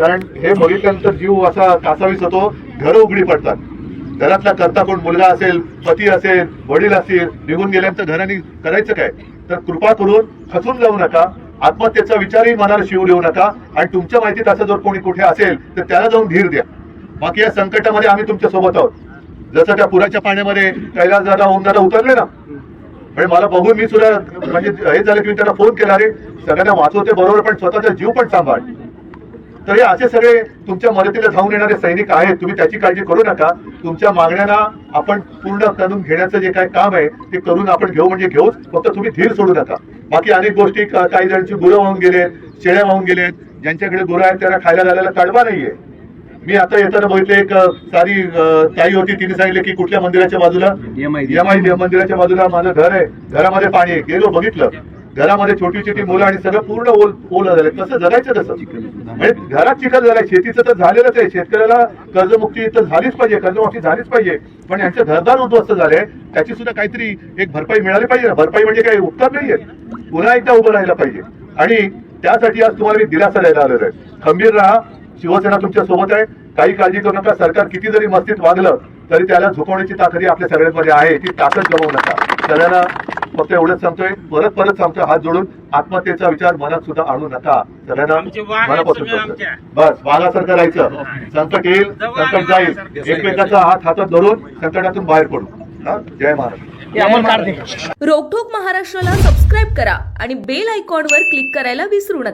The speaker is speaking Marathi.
कारण हे मुलींचा जीव असा कासावीस होतो घरं उघडी पडतात. घरातला करता कोण मुलगा असेल पती असेल वडील असतील निघून गेल्यानंतर घराने करायचं काय? तर कृपा करून खचून जाऊ नका आत्महत्येचा विचारही मनाला शिवू देऊ नका आणि तुमच्या माहितीत असं जर कोणी कुठे असेल तर त्याला जाऊन धीर द्या. बाकी या संकटामध्ये आम्ही तुमच्यासोबत आहोत. जसं त्या पुराच्या पाण्यामध्ये कैलास दादा ओम दादा उतरले ना? म्हणजे मला बघून मी सुद्धा म्हणजे हे झालं की मी त्यांना फोन केला रे सगळ्यांना वाचवते बरोबर पण स्वतःचा जीव पण सांभाळ. तर हे असे सगळे तुमच्या मदतीला धावून येणारे सैनिक आहेत. तुम्ही त्याची काळजी करू नका. तुमच्या मागण्यांना आपण पूर्ण करून घेण्याचं जे काय काम आहे ते करून आपण घेऊ म्हणजे घेऊच. फक्त तुम्ही धीर सोडू नका. बाकी अनेक गोष्टी काही जणांची गुरं वाहून गेलेत शेळ्या वाहून गेलेत. ज्यांच्याकडे गुरं आहेत त्यांना खायला घालायला काढवा नाहीये. मी आता येताना बघितले एक सारी ताई होती. तिने सांगितले की कुठल्या मंदिराच्या बाजूला? मंदिराच्या बाजूला माझं घर आहे. घरामध्ये पाणी आहे. गेलो बघितलं. घरामध्ये छोटी छोटी मुलं आणि सगळं पूर्ण ओल ओलं झालं. कसं जगायचं कसं म्हणजे घरात चिखल झालाय. शेतीचं तर झालेलंच आहे. शेतकऱ्याला कर्जमुक्ती तर झालीच पाहिजे. कर्जमाफी झालीच पाहिजे. पण यांचं घरदार उद्ध्वस्त झालंय. त्याची सुद्धा काहीतरी एक भरपाई मिळाली पाहिजे ना. भरपाई म्हणजे काही उपकार नाहीये. पुन्हा एकदा उभं राहायला पाहिजे. आणि त्यासाठी आज तुम्हाला मी दिलासा द्यायला आलेलो आहे. खंबीर राहा. शिवसेना तुमच्यासोबत आहे. काही काळजी करू नका. सरकार किती जरी मस्तीत वागलं तरी त्याला झुकवण्याची ताकद आपल्या सगळ्यांमध्ये आहे. ती ताकद गमावू नका. सगळ्यांना फक्त एवढंच सांगतोय परत परत सांगतोय हात जोडून आत्महत्येचा विचार मनात सुद्धा आणू नका. सगळ्यांना मनापासून. बस वाघासारखं राहायचं. संकट येईल संकट जाईल. एकमेकाचा हात हातात धरून संकटातून बाहेर पडू. हा? जय महाराज रोकठोक महाराष्ट्राला सबस्क्राईब करा आणि बेल आयकॉनवर क्लिक करायला विसरू नका.